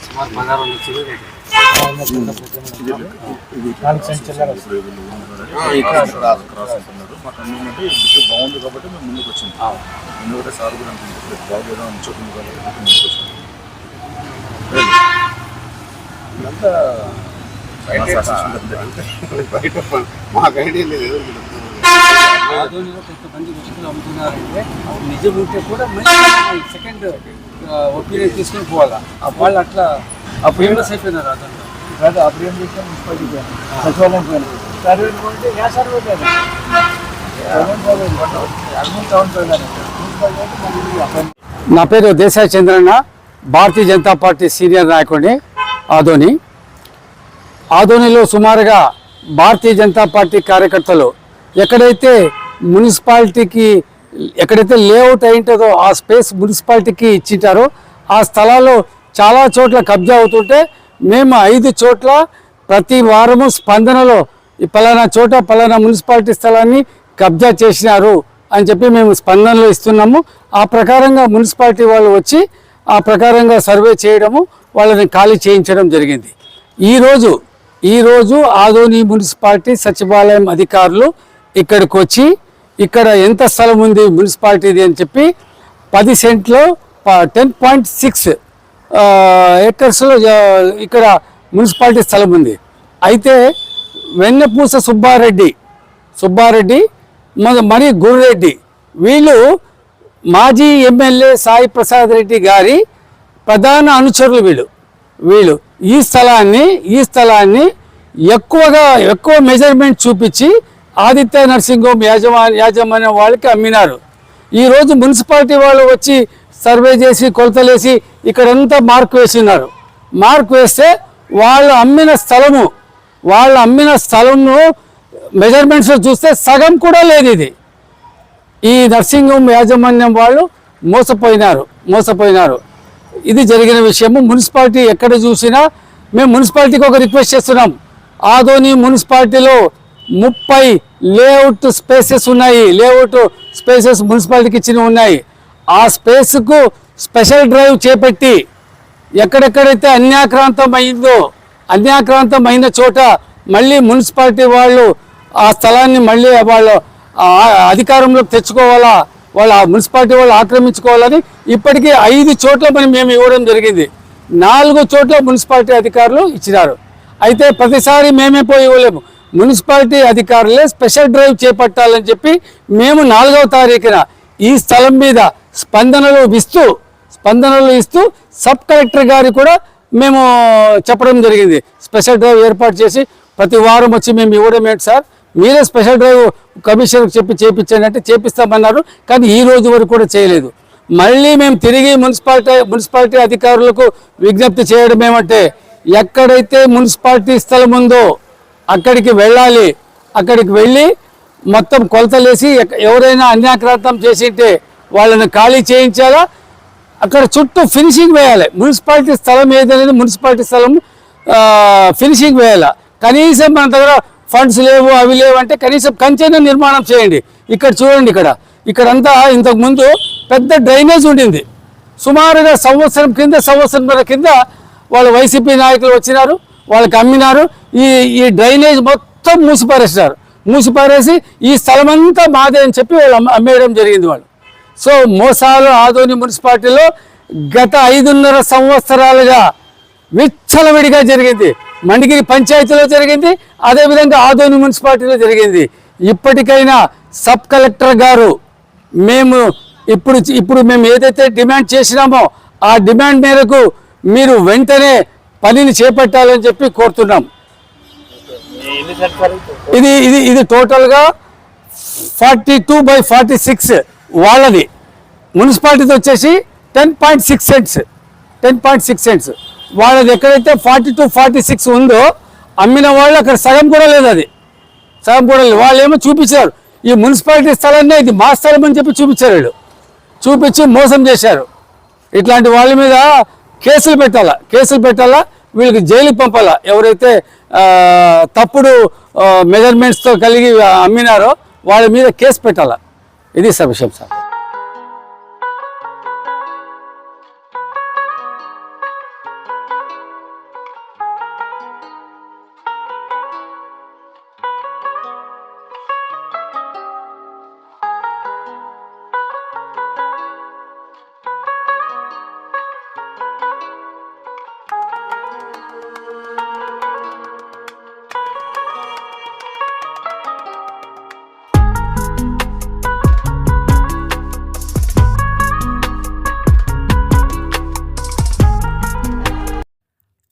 సుమారు పదహారు నాలుగు మాకు బాగుంది కాబట్టి మేము ముందుకు వచ్చింది ఎందుకంటే సార్ కూడా అనుకుంటారు అని చెప్పింది కాబట్టి ముందుకు వచ్చింది ఇదంతా మాకు ఐడియా లేదు. కొంతమంది వ్యక్తులు అమ్ముతున్నారంటే నిజం ఉంటే కూడా సెకండ్ ఒపీనియన్ తీసుకొని పోవాలా? ఆ వాళ్ళు అట్లా ఫేమస్ అయిపోయినారు ఆధునిలో కాదు అప్పుడు ఏం చేసాం మున్సిపాలిటీ పోయాను సచివాలయం పోయాను. సర్వే పోయింటే ఏ సర్వే పోయాను నా పేరు దేశాయ్ చంద్రన్న. భారతీయ జనతా పార్టీ సీనియర్ నాయకుడిని ఆదోని. ఆదోనిలో సుమారుగా భారతీయ జనతా పార్టీ కార్యకర్తలు ఎక్కడైతే మున్సిపాలిటీకి ఎక్కడైతే లేఅవుట్ అయింటుందో ఆ స్పేస్ మున్సిపాలిటీకి ఇచ్చింటారో ఆ స్థలాల్లో చాలా చోట్ల కబ్జా అవుతుంటే మేము ఐదు చోట్ల ప్రతి వారము స్పందనలో ఈ పలానా చోట పలానా మున్సిపాలిటీ స్థలాన్ని కబ్జా చేసినారు అని చెప్పి మేము స్పందనలో ఇస్తున్నాము. ఆ ప్రకారంగా మున్సిపాలిటీ వాళ్ళు వచ్చి ఆ ప్రకారంగా సర్వే చేయడము వాళ్ళని ఖాళీ చేయించడం జరిగింది. ఈరోజు ఈరోజు ఆదోని మున్సిపాలిటీ సచివాలయం అధికారులు ఇక్కడికి వచ్చి ఇక్కడ ఎంత స్థలం ఉంది మున్సిపాలిటీది అని చెప్పి పది సెంట్లో టెన్ పాయింట్ సిక్స్ ఎకర్స్లో ఇక్కడ మున్సిపాలిటీ స్థలం ఉంది. అయితే వెన్నపూస సుబ్బారెడ్డి సుబ్బారెడ్డి మరి గురురెడ్డి వీళ్ళు మాజీ ఎమ్మెల్యే సాయి ప్రసాద్ రెడ్డి గారి ప్రధాన అనుచరులు వీళ్ళు. వీళ్ళు ఈ స్థలాన్ని ఈ స్థలాన్ని ఎక్కువగా ఎక్కువ మెజర్మెంట్ చూపించి ఆదిత్య నర్సింగ్ హోమ్ యాజమా యాజమాన్యం వాళ్ళకి అమ్మినారు. ఈరోజు మున్సిపాలిటీ వాళ్ళు వచ్చి సర్వే చేసి కొలతలేసి ఇక్కడంతా మార్క్ వేసినారు. మార్క్ వేస్తే వాళ్ళు అమ్మిన స్థలము వాళ్ళు అమ్మిన స్థలము మెజర్మెంట్స్ చూస్తే సగం కూడా లేదు ఇది. ఈ నర్సింగ్ హోమ్ యాజమాన్యం వాళ్ళు మోసపోయినారు మోసపోయినారు. ఇది జరిగిన విషయము. మున్సిపాలిటీ ఎక్కడ చూసినా మేము మున్సిపాలిటీకి ఒక రిక్వెస్ట్ చేస్తున్నాం. ఆదోని మున్సిపాలిటీలో ముప్పై లేఅవుట్ స్పేసెస్ ఉన్నాయి. లేఅవుట్ స్పేసెస్ మున్సిపాలిటీకి ఇచ్చినవి ఉన్నాయి. ఆ స్పేస్కు స్పెషల్ డ్రైవ్ చేపట్టి ఎక్కడెక్కడైతే అన్యాక్రాంతం అయిందో అన్యాక్రాంతం అయిన చోట మళ్ళీ మున్సిపాలిటీ వాళ్ళు ఆ స్థలాన్ని మళ్ళీ వాళ్ళు అధికారంలోకి తెచ్చుకోవాలా వాళ్ళ ఆ మున్సిపాలిటీ వాళ్ళు ఆక్రమించుకోవాలని ఇప్పటికీ ఐదు చోట్ల మనం మేము ఇవ్వడం జరిగింది. నాలుగు చోట్ల మున్సిపాలిటీ అధికారులు ఇచ్చినారు. అయితే ప్రతిసారి మేమే పోయి ఇవ్వలేము. మున్సిపాలిటీ అధికారులే స్పెషల్ డ్రైవ్ చేపట్టాలని చెప్పి మేము నాలుగవ తారీఖున ఈ స్థలం మీద స్పందనలు ఇస్తూ స్పందనలు ఇస్తూ సబ్ కలెక్టర్ గారి కూడా మేము చెప్పడం జరిగింది. స్పెషల్ డ్రైవ్ ఏర్పాటు చేసి ప్రతి వారం వచ్చి మేము ఇవ్వడం ఏంటి సార్? మీరే స్పెషల్ డ్రైవ్ కమిషనర్కి చెప్పి చేపించండి అంటే చేపిస్తామన్నారు కానీ ఈ రోజు వరకు కూడా చేయలేదు. మళ్ళీ మేము తిరిగి మున్సిపాలిటీ మున్సిపాలిటీ అధికారులకు విజ్ఞప్తి చేయడం ఏమంటే ఎక్కడైతే మున్సిపాలిటీ స్థలం ఉందో అక్కడికి వెళ్ళాలి. అక్కడికి వెళ్ళి మొత్తం కొలతలేసి ఎవరైనా అన్యాక్రాంతం చేసింటే వాళ్ళని ఖాళీ చేయించాలా? అక్కడ చుట్టూ ఫినిషింగ్ వేయాలి. మున్సిపాలిటీ స్థలం ఏదనేది మున్సిపాలిటీ స్థలం ఫినిషింగ్ వేయాలి. కనీసం మన దగ్గర ఫండ్స్ లేవు అవి లేవు అంటే కనీసం కంచెన నిర్మాణం చేయండి. ఇక్కడ చూడండి ఇక్కడ. ఇక్కడంతా ఇంతకు ముందు పెద్ద డ్రైనేజ్ ఉండింది. సుమారుగా సంవత్సరం కింద సంవత్సరం కింద వాళ్ళు వైసీపీ నాయకులు వచ్చినారు. వాళ్ళకి అమ్మినారు. ఈ ఈ డ్రైనేజ్ మొత్తం మూసిపారేసినారు. మూసిపారేసి ఈ స్థలం అంతా మాదే అని చెప్పి వాళ్ళు అమ్మేయడం జరిగింది వాళ్ళు. సో మోసాలు ఆదోని మున్సిపాలిటీలో గత ఐదున్నర సంవత్సరాలుగా విచ్చలవిడిగా జరిగింది. మండిగిరి పంచాయతీలో జరిగింది అదేవిధంగా ఆదోని మున్సిపాలిటీలో జరిగింది. ఇప్పటికైనా సబ్ కలెక్టర్ గారు మేము ఇప్పుడు ఇప్పుడు మేము ఏదైతే డిమాండ్ చేసినామో ఆ డిమాండ్ మేరకు మీరు వెంటనే పనిని చేపట్టాలని చెప్పి కోరుతున్నాం. ఇది? ఇది ఇది టోటల్గా forty two by forty six వాళ్ళది. మున్సిపాలిటీది వచ్చేసి ten point six cents. Ten point six cents. వాళ్ళది ఎక్కడైతే ఫార్టీ టూ ఫార్టీ సిక్స్ ఉందో అమ్మిన వాళ్ళు అక్కడ సగం కూడా లేదు అది. సగం కూడా లేదు. వాళ్ళు ఏమో చూపించారు. ఈ మున్సిపాలిటీ స్థలాన్ని ఇది మా స్థలం అని చెప్పి చూపించారు వీళ్ళు. చూపించి మోసం చేశారు. ఇట్లాంటి వాళ్ళ మీద కేసులు పెట్టాలా? కేసులు పెట్టాలా? వీళ్ళకి జైలుకి పంపాలా? ఎవరైతే తప్పుడు మెజర్మెంట్స్తో కలిగి అమ్మినారో వాళ్ళ మీద కేసు పెట్టాలా? ఇది sir sir.